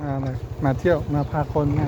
มาเลยมาเที่ยวมาพาคนนา